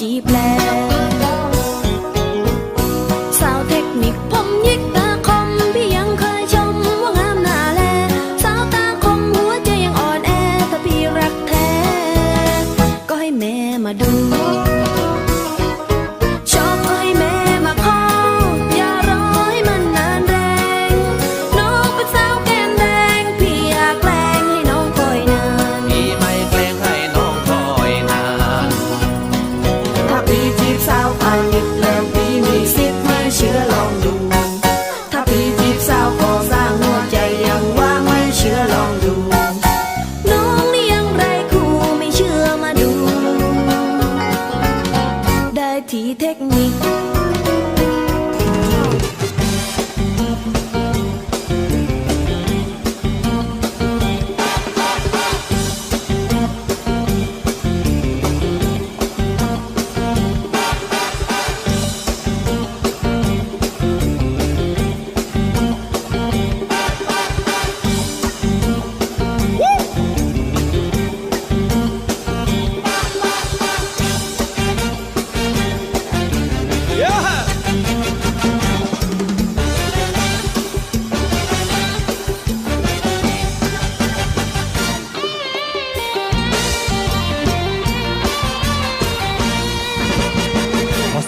จีบแลส ว่าไ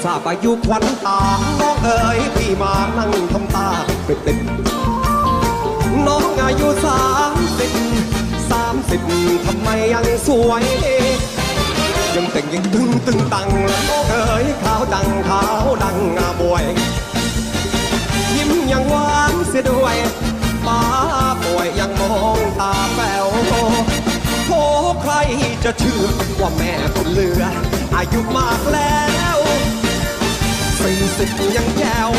ทราบอายุควันตาน้องเอ๋ยพี่มานั่งทำตาปิดติดน้องอายุสามสิบสามสิบทำไมยังสวย ยังแต่งยังตึงตึงตังน้องเอ๋ยขาวดังขาวดังงาบวย ยิ้มยังหวานเสียด้วยป้าป่วยยังมองตาแป๋วโทใครจะเชื่อว่าแม่คนเหลือ อายุมากแล้ว รีสิบยังแจว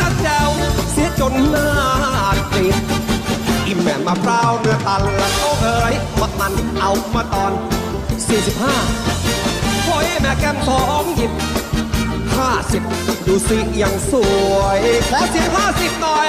นัดแจวเสียจนหน้าติดอีแม่มาพร้าวเนื้อตันละโอ้เอ๋ยมามันเอามาตอน 45โอ้ยแม่แก้มสองหยิบห้าสิบดูสิยังสวย ขอเสียงห้าสิบหน่อย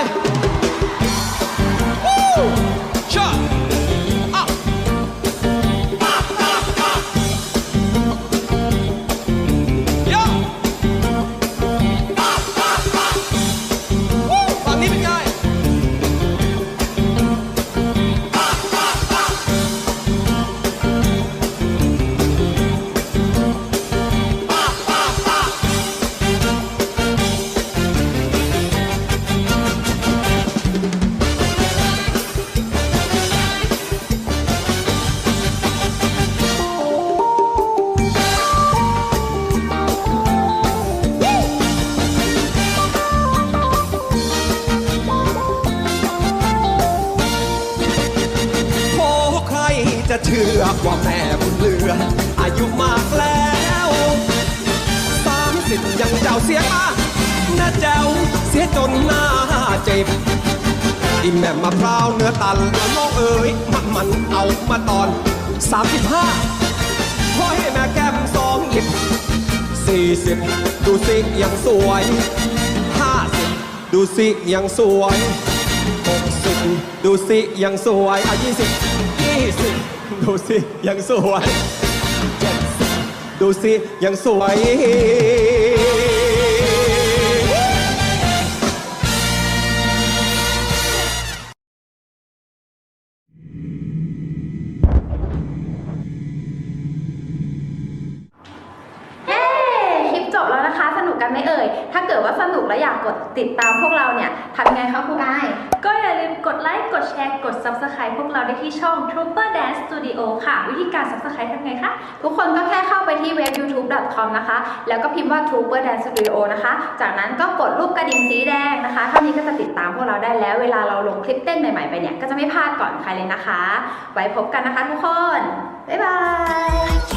จะเชื่อว่าแม่บุญเหลือ อายุมากแล้วสามสิบยังเจ้าเสียมาน้าเจ้าเสียจนหน้าเจ็บอีแม่มะพร้าวเนื้อตันแล้วน้องเอ๋ยมันมันเอามาตอนสามสิบห้าพอให้แม่แก้มสองหยิบสี่สิบดูสิยังสวยห้าสิบดูสิยังสวยหก ดูสิยังสวยอะยี่สิบยี่สิบดูสิยังสวยเจ็ดสิบดูสิยังสวย กกันไหมเอ่ย ถ้าเกิดว่าสนุกและอยากกดติดตามพวกเราเนี่ยทำยังไงคะครูกาย ก็อย่าลืมกดไลค์ กดแชร์ กด Subscribe พวกเราได้ที่ช่อง Trooper Dance Studio ค่ะ วิธีการ Subscribe ทำไงคะ ทุกคนก็แค่เข้าไปที่เว็บ youtube.com นะคะ แล้วก็พิมพ์ว่า Trooper Dance Studio นะคะ จากนั้นก็กดรูปกระดิ่งสีแดงนะคะเท่านี้ก็จะติดตามพวกเราได้แล้ว เวลาเราลงคลิปเต้นใหม่ ๆ ไปเนี่ยก็จะไม่พลาดก่อนใครเลยนะคะ ไว้พบกันนะคะทุกคนบ๊ายบาย